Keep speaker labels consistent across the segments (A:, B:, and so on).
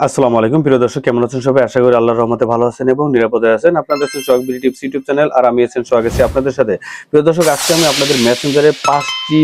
A: আসসালামু আলাইকুম। প্রিয় দর্শক, কেমন আছেন সবাই? আশা করি আল্লাহর রহমতে ভালো আছেন এবং নিরাপদে আছেন। আপনাদের সাথে Sohag BD tips YouTube channel আর আমি আছেন সোহাগ আছি আপনাদের সাথে। প্রিয় দর্শক, আজকে আমি আপনাদের মেসেঞ্জারে পাঁচটি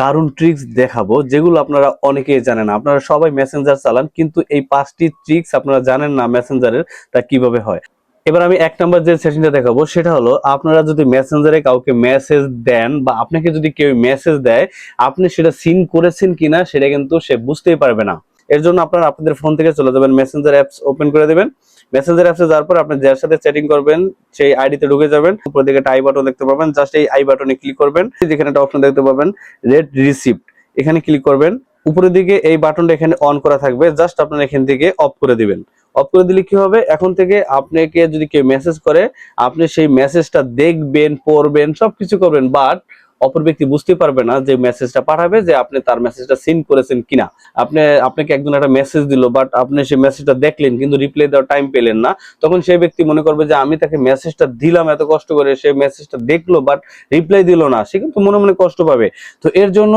A: দারুণ ট্রিক্স দেখাবো, যেগুলো আপনারা অনেকেই জানেন না। আপনারা সবাই মেসেঞ্জার চালান, কিন্তু এই পাঁচটি ট্রিক্স আপনারা জানেন না মেসেঞ্জারের তা কীভাবে হয়? এবার আমি এক নাম্বার যে সেটিংটা দেখাবো, সেটা হলো, আপনারা যদি মেসেঞ্জারে কাউকে মেসেজ দেন বা আপনাকে যদি কেউ মেসেজ দেয়, আপনি সেটা সিন করেছেন কিনা, সেটা কিন্তু সে বুঝতেই পারবে না। এর জন্য আপনারা আপনাদের ফোন থেকে চলে যাবেন মেসেঞ্জার অ্যাপস ওপেন করে দেবেন। মেসেঞ্জার অ্যাপসে যাওয়ার পর আপনি যার সাথে চ্যাটিং করবেন, সেই আইডিতে ঢুকে যাবেন। উপর দিকে একটা আই বাটন দেখতে পাবেন জাস্ট এই আই বাটনে ক্লিক করবেন। যেখানে একটা অপশন দেখতে পাবেন রেড রিসিপ্ট এখানে ক্লিক করবেন। উপরের দিকে এই বাটনটা এখানে অন করা থাকবে জাস্ট আপনার এখান থেকে অফ করে দিবেন। অফ করে দিলে কি হবে? এখন থেকে আপনাকে যদি কেউ মেসেজ করে, আপনি সেই মেসেজটা দেখবেন, পড়বেন, সবকিছু করবেন বাট অপর ব্যক্তি বুঝতে পারবে না যে মেসেজটা পাঠাবে যে আপনি তার মেসেজটা সিন করেছেন কিনা। আপনি, আপনাকে একজন একটা মেসেজ দিল বাট আপনি সেই মেসেজটা দেখলেন, কিন্তু রিপ্লাই দেওয়ার টাইম পেলেন না। তখন সেই ব্যক্তি মনে করবে যে আমি তাকে মেসেজটা দিলাম, এত কষ্ট করে সে মেসেজটা দেখল বাট রিপ্লাই দিল না। সে কিন্তু মনে মনে কষ্ট পাবে। তো এর জন্য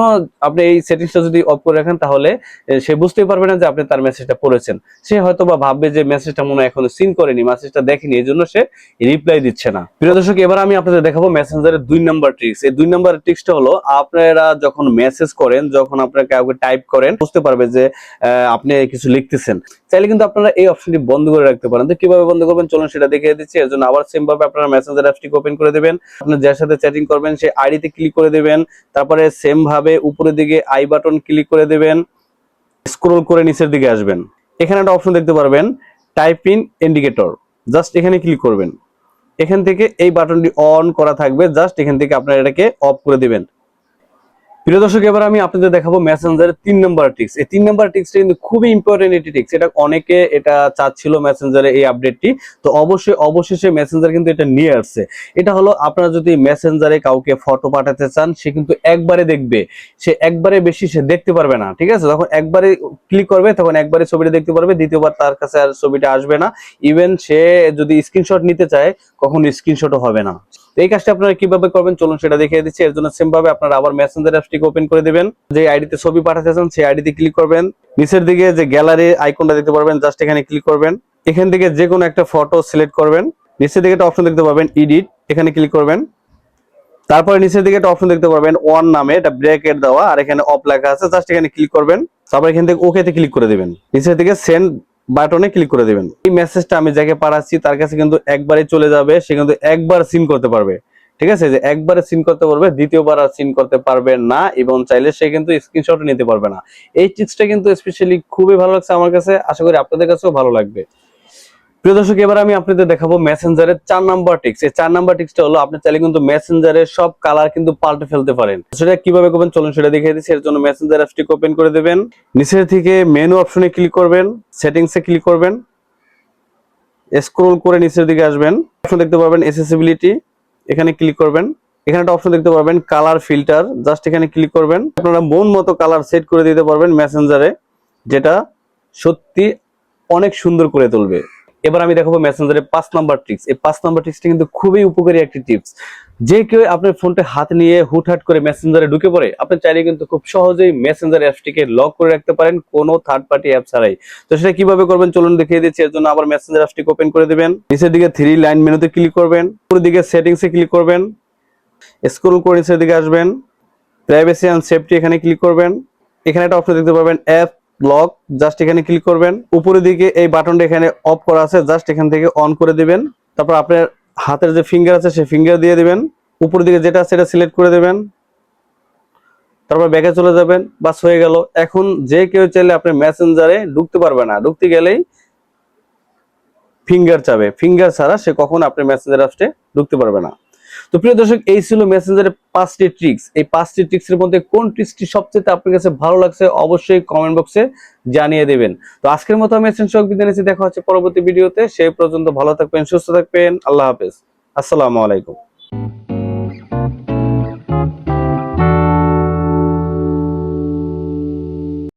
A: আপনি এই সেটিংসটা যদি অফ করে রাখেন, তাহলে সে বুঝতেই পারবে না যে আপনি তার মেসেজটা পড়েছেন। সে হয়তো বা ভাববে যে মেসেজটা মনে হয় এখনও সিন করেনি মেসেজটা দেখেনি এই জন্য সে রিপ্লাই দিচ্ছে না। প্রিয় দর্শক, এবার আমি আপনাদের দেখাবো মেসেঞ্জারের দুই নাম্বার ট্রিক্স এই দুই নাম্বার ট্রিক্সটা হলো, আপনারা যখন মেসেজ করেন, যখন আপনারা কাউকে টাইপ করেন, বুঝতে পারবে যে আপনি কিছু লিখতেছেন। চাইলে কিন্তু আপনারা এই অপশনটি বন্ধ করে রাখতে পারেন। তো কীভাবে বন্ধ করবেন? চলুন সেটা দেখিয়ে দিচ্ছি। এর জন্য আবার সেম ভাবে আপনারা মেসেঞ্জার অ্যাপসটি ওপেন করে দেবেন। আপনি যার সাথে চ্যাটিং করবেন, সেই আইডিতে ক্লিক করে দেবেন। তারপরে সেম ভাবে উপরের দিকে আই বাটন ক্লিক করে দেবেন। স্ক্রল করে নিচের দিকে আসবেন। এখানে একটা অপশন দেখতে পারবেন টাইপ ইন ইন্ডিকেটর জাস্ট এখানে ক্লিক করবেন। এখান থেকে এই বাটনটি অন করা থাকবে জাস্ট এখান থেকে আপনারা এটাকে অফ করে দিবেন। প্রিয় দর্শক, এবার আমি আপনাদের দেখাবো মেসেঞ্জারের তিন নম্বর টিক্স এই তিন নম্বর টিক্সটা কিন্তু খুবই ইম্পর্টেন্ট একটি টিক্স এটা অনেকে এটা চাচ্ছিল মেসেঞ্জারে এই আপডেটটি তো অবশ্যই, অবশেষে মেসেঞ্জার কিন্তু এটা নিয়ে আসছে। এটা হলো, আপনারা যদি মেসেঞ্জারে কাউকে ফটো পাঠাতে চান, সে কিন্তু একবারে দেখবে। সে একবারে বেশি সে দেখতে পারবে না, ঠিক আছে? যখন একবারে ক্লিক করবে, তখন একবারে ছবিটা দেখতে পারবে, দ্বিতীয়বার তার কাছে আর ছবিটা আসবে না। ইভেন সে যদি স্ক্রিনশট নিতে চায়, কখনো স্ক্রিনশটও হবে না। এই কাজটা আপনারা কীভাবে করবেন? চলুন সেটা দেখিয়ে দিচ্ছি। এর জন্য সেম ভাবে আপনারা আবার মেসেঞ্জার অ্যাপসটিকে ওপেন করে দিবেন। যে আইডিতে ছবি পাঠাতে চান সেই আইডিতে ক্লিক করবেন। নিচের দিকে যে গ্যালারি আইকনটা দেখতে পারবেন জাস্ট এখানে ক্লিক করবেন। এখান থেকে যে কোনো একটা ফটো সিলেক্ট করবেন। নিচের দিকে একটা অপশন দেখতে পাবেন এডিট এখানে ক্লিক করবেন। তারপরে নিচের দিকে একটা অপশন দেখতে পারবেন ওয়ান নামে, এটা ব্রেকেট দেওয়া, আর এখানে অফ লেখা আছে জাস্ট এখানে ক্লিক করবেন। তারপর এখান থেকে ওকেতে ক্লিক করে দিবেন। নিচের দিকে সেন্ড বাটনে ক্লিক করে দেবেন। এই মেসেজটা আমি যাকে পাঠাচ্ছি, তার কাছে কিন্তু একবারে চলে যাবে, সে কিন্তু একবার সিন করতে পারবে। ঠিক আছে? যে একবারে সিন করতে পারবে, দ্বিতীয়বার আর সিন করতে পারবে না, এবং চাইলে সে কিন্তু স্ক্রিনশট নিতে পারবে না। এই টিপসটা কিন্তু স্পেশালি খুবই ভালো লাগছে আমার কাছে। আশা করি আপনাদের কাছেও ভালো লাগবে। প্রিয় দর্শক, এবার আমি আপনাদের দেখাবো মেসেঞ্জারের চার নাম্বার টিক্স। এই চার নাম্বার টিক্সটা হলো, আপনি চাইলে কিন্তু মেসেঞ্জারের সব কালার কিন্তু পাল্টে ফেলতে পারেন। সেটা কীভাবে করবেন চলুন সেটা দেখিয়ে দিচ্ছি এর জন্য মেসেঞ্জার অ্যাপসটি ওপেন করে দেবেন। নিচের থেকে মেনু অপশনে ক্লিক করবেন সেটিংসে ক্লিক করবেন। স্ক্রল করে নিচের দিকে আসবেন। অপশন দেখতে পারবেন এসেসিবিলিটি এখানে ক্লিক করবেন। এখানে একটা অপশন দেখতে পারবেন কালার ফিল্টার জাস্ট এখানে ক্লিক করবেন। আপনারা মন মতো কালার সেট করে দিতে পারবেন মেসেঞ্জারে, যেটা সত্যি অনেক সুন্দর করে তুলবে। এবার আমি দেখাবো মেসেঞ্জারের পাঁচ নাম্বার ট্রিক্স এই পাঁচ নাম্বার ট্রিক্সটা কিন্তু খুবই উপকারী একটি টিপস যে কেউ আপনার ফোনটা হাত নিয়ে হুটহাট করে মেসেঞ্জারে ঢুকে পড়ে, আপনি চাইলে কিন্তু খুব সহজেই মেসেঞ্জার অ্যাপসটিকে লক করে রাখতে পারেন কোনো থার্ড পার্টি অ্যাপ ছাড়াই। তো সেটা কীভাবে করবেন চলুন দেখিয়ে দিচ্ছি, এর জন্য আবার মেসেঞ্জার অ্যাপসটিকে ওপেন করে দিবেন। নিচের দিকে থ্রি লাইন মেনুতে ক্লিক করবেন। উপরের দিকে সেটিংসে ক্লিক করবেন। স্ক্রল করে নিচের দিকে আসবেন। প্রাইভেসি অ্যান্ড সেফটি এখানে ক্লিক করবেন। এখানে একটা অপশন দেখতে পাবেন অ্যাপ লক জাস্ট এখানে ক্লিক করবেন। উপরের দিকে এই বাটনটা এখানে অফ করা আছে জাস্ট এখান থেকে অন করে দিবেন। তারপর আপনার হাতের যে ফিঙ্গার আছে, সেই ফিঙ্গার দিয়ে দিবেন। উপরের দিকে যেটা সেটা সিলেক্ট করে দেবেন। তারপর ব্যাকে চলে যাবেন, বাস হয়ে গেল। এখন যে কেউ চাইলে আপনি মেসেঞ্জারে ঢুকতে পারবে না। ঢুকতে গেলেই ফিঙ্গার চাবে। ফিঙ্গার ছাড়া সে কখন আপনি মেসেঞ্জার অ্যাপসে ঢুকতে পারবে না। তো প্রিয় দর্শক, এই ছিল মেসেঞ্জারের পাঁচটি ট্রিক্স এই পাঁচটি ট্রিক্সের মধ্যে কোন ট্রিক্সটি সবচেয়ে আপনার কাছে ভালো লাগছে অবশ্যই কমেন্ট বক্সে জানিয়ে দেবেন। তো আজকের মতো আমি সেন্সক বিদায় দেখা হচ্ছে পরবর্তী ভিডিওতে সেই পর্যন্ত ভালো থাকবেন, সুস্থ থাকবেন, আল্লাহ হাফেজ। আসসালামু আলাইকুম।